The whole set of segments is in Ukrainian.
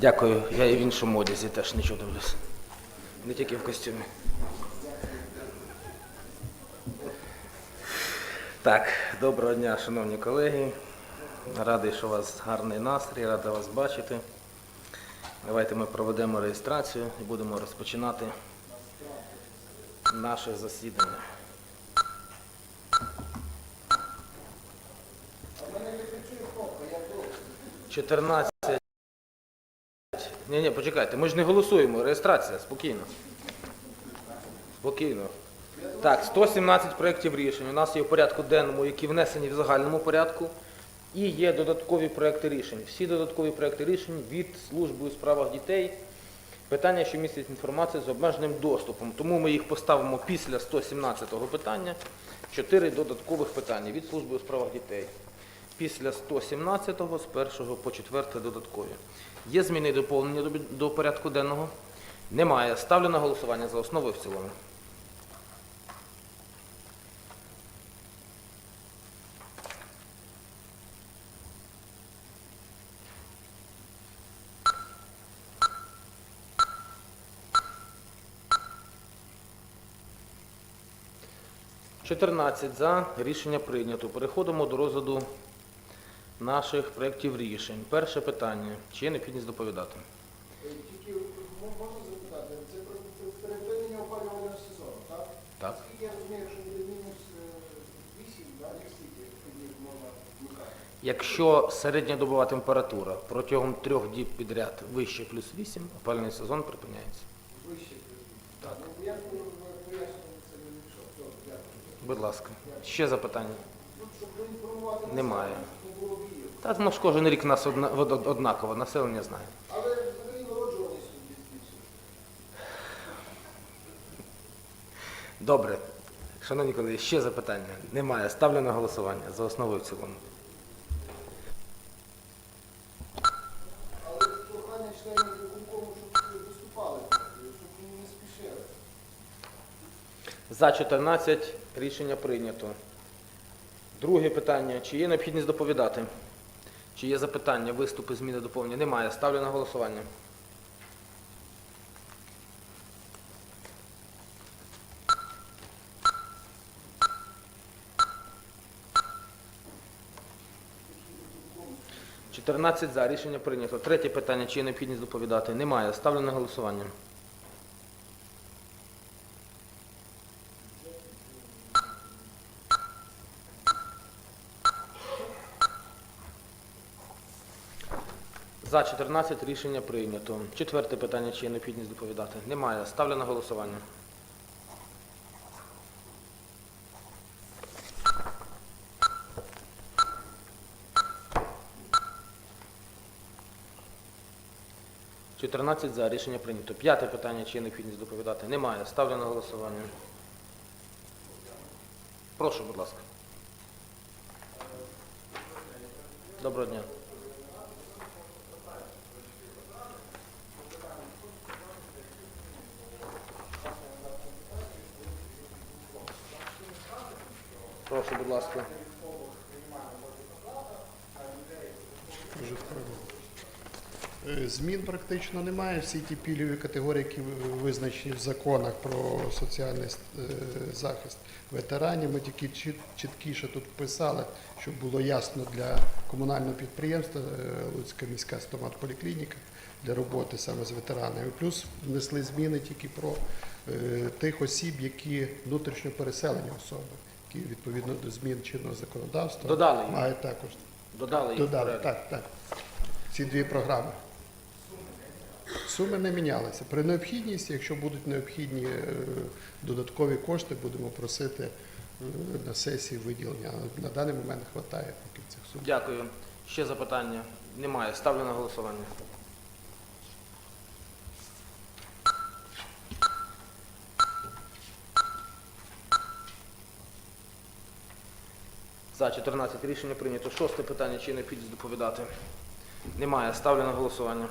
Дякую. Я і в іншому одязі теж нічого дивлюсь. Не тільки в костюмі. Так, доброго дня, шановні колеги. Радий, що у вас гарний настрій, радий вас бачити. Давайте ми проведемо реєстрацію і будемо розпочинати наше засідання. Чотирнадцять. Ні, ні, почекайте, ми ж не голосуємо. Реєстрація, спокійно. Спокійно. Так, 117 проєктів рішень. У нас є в порядку денному, які внесені в загальному порядку. І є додаткові проекти рішень. Всі додаткові проекти рішень від служби у справах дітей. Питання, що містять інформацію з обмеженим доступом. Тому ми їх поставимо після 117-го питання. Чотири додаткових питання від служби у справах дітей. Після 117-го з 1 по 4 додаткові. Є зміни і доповнення до, порядку денного? Немає. Ставлю на голосування за основу і в цілому. – 14 за. Рішення прийнято. Переходимо до розгляду наших проєктів рішень. Перше питання. Чи є необхідність доповідати? Тільки м- можна запитати, це про опалювального сезону, так? Так. Скільки я розумію, якщо буде мінус е, 8, да, як скільки тоді можна вмикати? Якщо середньодобова температура протягом трьох діб підряд вище плюс 8, опалювальний сезон припиняється. Вище. плюс Так. Ну, я пояснювати це не. Добре, дякую. Будь ласка. Ще запитання? Ну, щоб проінформувати Немає. Так, ну ж кожен рік нас одна, однаково, населення знає. Але взагалі народжуваність. Добре. Шановні колеги, ще запитання? Немає. Ставлю на голосування за основу і в цілому. Але прохання членів виконкому, щоб виступали, щоб не спішили. За 14 рішення прийнято. Друге питання. Чи є необхідність доповідати? Чи є запитання, виступи, зміни, доповнення? Немає. Ставлю на голосування. Чотирнадцять за. Рішення прийнято. Третє питання. Чи є необхідність доповідати? Немає. Ставлю на голосування. За 14 рішення прийнято. Четверте питання, чи є необхідність доповідати? Немає. Ставлю на голосування. Чотирнадцять за рішення прийнято. П'яте питання, чи є необхідність доповідати? Немає. Ставлю на голосування. Прошу, будь ласка. Доброго дня. Прошу, будь ласка. Е, Змін практично немає. Всі ті пільгові категорії, які визначені в законах про соціальний е, захист ветеранів, ми тільки чіткіше тут вписали, щоб було ясно для комунального підприємства е, Луцька міська стоматполіклініка для роботи саме з ветеранами. Плюс внесли зміни тільки про тих осіб, які внутрішньо переселені особи, які відповідно до змін чинного законодавства Додали їх. мають також Додали їх. Додали, так, так. Ці дві програми. Суми не мінялися. При необхідності, якщо будуть необхідні е, додаткові кошти, будемо просити е, на сесії виділення. Але на даний момент вистачає поки цих сум. Дякую. Ще запитання? Немає. Ставлю на голосування. За 14 рішення прийнято. Шосте питання. Чи є необхідність доповідати? Немає. Ставлю на голосування.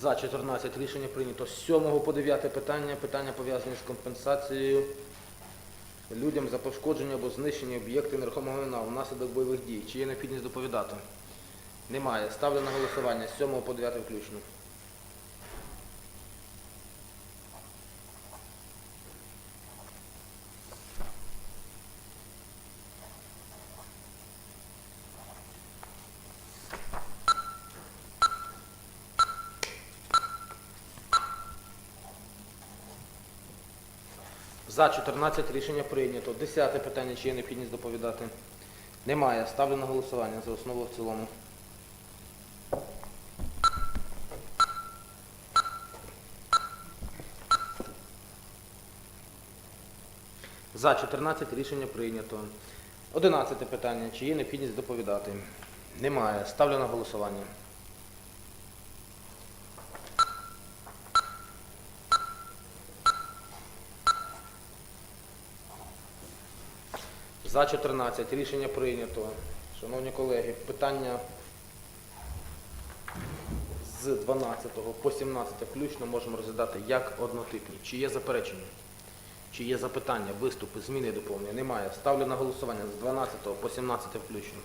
За 14 рішення прийнято. З 7 по 9 питання, питання пов'язані з компенсацією людям за пошкодження або знищення об'єктів нерухомого майна внаслідок бойових дій. Чи є необхідність доповідати? Немає. Ставлю на голосування з 7 по 9 включно. За 14 рішення прийнято. Десяте питання, чи є необхідність доповідати? Немає. Ставлю на голосування за основу в цілому. За 14 рішення прийнято. Одинадцяте питання, чи є необхідність доповідати? Немає. Ставлю на голосування. За 14 рішення прийнято. Шановні колеги, питання з 12 по 17 включно можемо розглядати як однотипні. Чи є заперечення? Чи є запитання, виступи, зміни доповнення? Немає. Ставлю на голосування з 12 по 17 включно.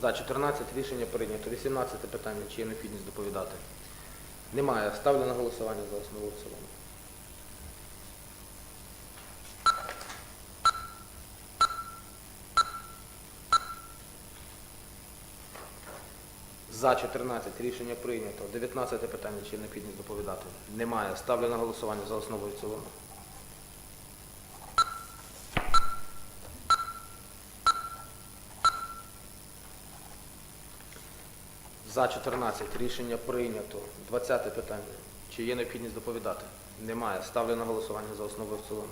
За 14 рішення прийнято. 18 питання, чи є необхідність доповідати? Немає. Ставлю на голосування за основу в цілому. За 14 рішення прийнято. 19 питання, чи необхідність доповідати? Немає. Ставлю на голосування за основу і цілому. За 14 рішення прийнято. 20 питання. Чи є необхідність доповідати? Немає. Ставлю на голосування за основу в цілому.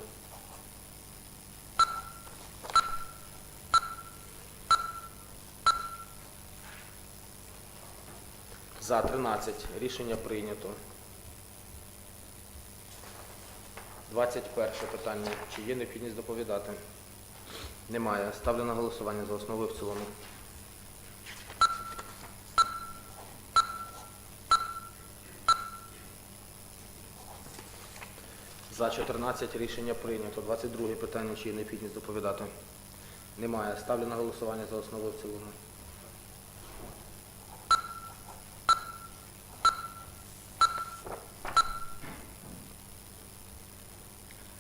За 13 рішення прийнято. 21 питання. Чи є необхідність доповідати? Немає. Ставлю на голосування за основу в цілому. За 14 рішення прийнято. 22 питання, чи є необхідність доповідати? Немає. Ставлю на голосування за основу в цілому.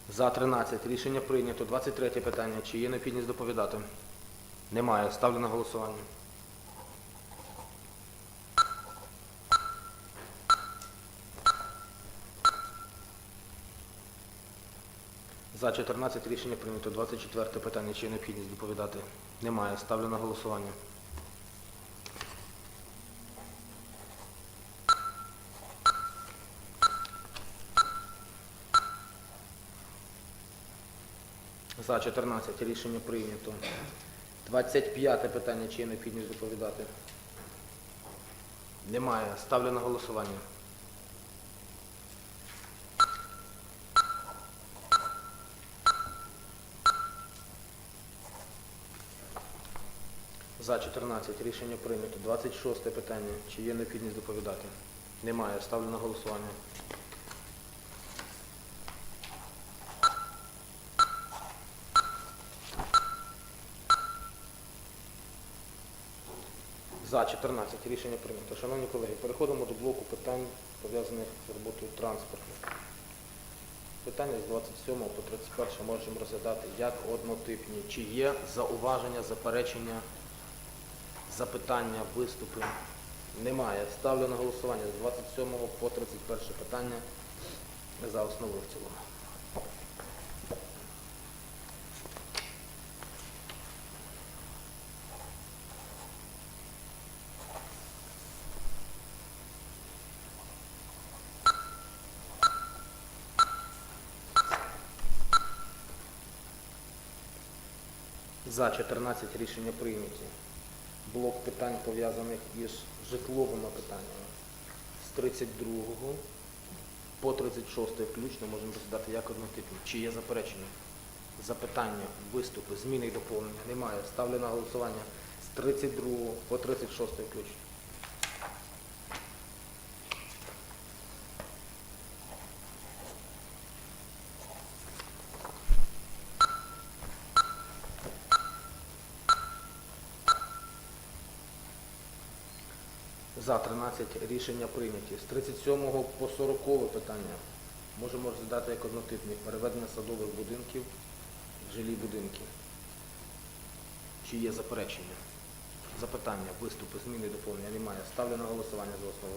За 13 рішення прийнято. 23 питання, чи є необхідність доповідати? Немає. Ставлю на голосування. За 14 рішення прийнято. 24 питання, чи є необхідність доповідати? Немає. Ставлю на голосування. За 14 рішення прийнято. 25 питання, чи є необхідність доповідати? Немає. Ставлю на голосування. За 14 рішення прийнято. 26 питання. Чи є необхідність доповідати? Немає. Ставлю на голосування. За 14 рішення прийнято. Шановні колеги, переходимо до блоку питань, пов'язаних з роботою транспорту. Питання з 27 по 31 можемо розглядати як однотипні. Чи є зауваження, заперечення, запитання, виступи? Немає. Ставлю на голосування з 27 по 31 питання за основу в цілому. За 14 рішення прийняті. Блок питань пов'язаних із житловими питаннями з 32 по 36 включно можемо розглядати як однотипні. Чи є заперечення? Запитання, виступи, зміни і доповнення? Немає. Ставлю на голосування з 32 по 36 включно. За 13 рішення прийняті. З 37 по 40 питання можемо розглядати як однотипні переведення садових будинків в жилі будинки. Чи є заперечення? Запитання, виступи, зміни, доповнення немає. Ставлю на голосування за основу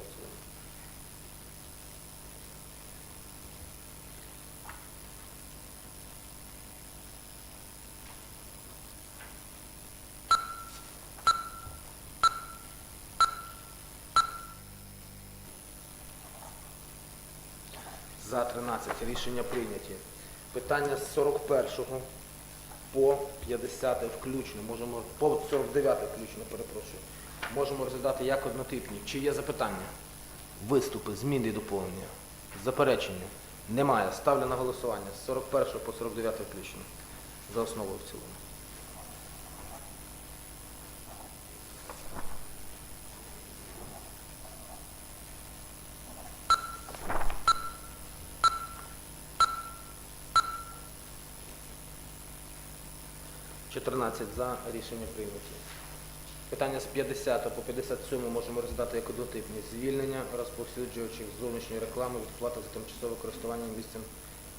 За 13 рішення прийняті. Питання з 41 по 50 включно, можемо по 49 включно, перепрошую. Можемо розглядати як однотипні. Чи є запитання? Виступи, зміни і доповнення. Заперечення? Немає. Ставлю на голосування з 41 по 49 включно. За основу в цілому. – 14 за рішення прийняті. Питання з 50 по 57 можемо роздати як однотипні. Звільнення розповсюджувачів зовнішньої реклами від плати за тимчасове користування місцем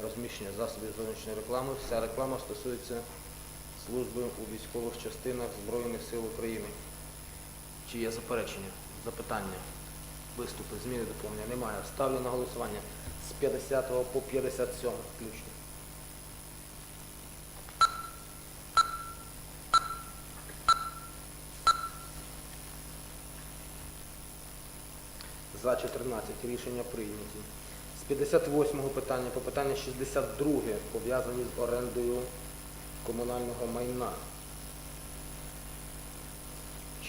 розміщення засобів зовнішньої реклами. Вся реклама стосується служби у військових частинах Збройних сил України. Чи є заперечення? Запитання? Виступи, зміни, доповнення? Немає. Ставлю на голосування з 50 по 57 включно. За 14 рішення прийняті. З 58-го питання по питання 62 пов'язані з орендою комунального майна.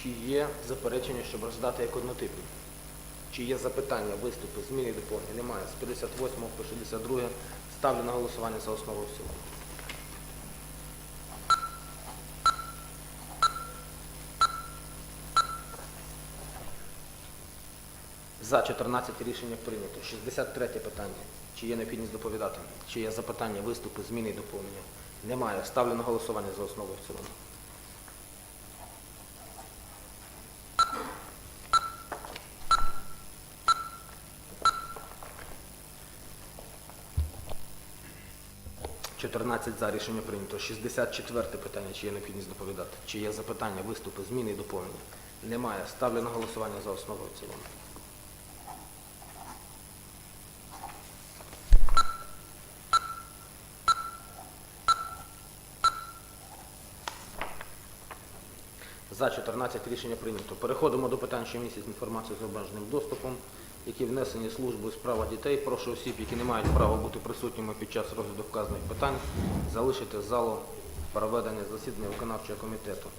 Чи є заперечення, щоб роздати як однотипні? Чи є запитання, виступи, зміни і доповнення? Немає. З 58 по 62 ставлю на голосування за основу і в цілому. За 14 рішення прийнято. 63 питання. Чи є необхідність доповідати? Чи є запитання, виступи, зміни і доповнення? Немає. Ставлю на голосування за основу і в цілому. Чотирнадцять за рішення прийнято. 64 питання, чи є необхідність доповідати? Чи є запитання, виступи, зміни і доповнення? Немає. Ставлю на голосування за основу і в цілому. За 14 рішення прийнято. Переходимо до питань, що містять інформацію з обмеженим доступом, які внесені службою з права дітей. Прошу осіб, які не мають права бути присутніми під час розгляду вказаних питань, залишити залу проведення засідання виконавчого комітету.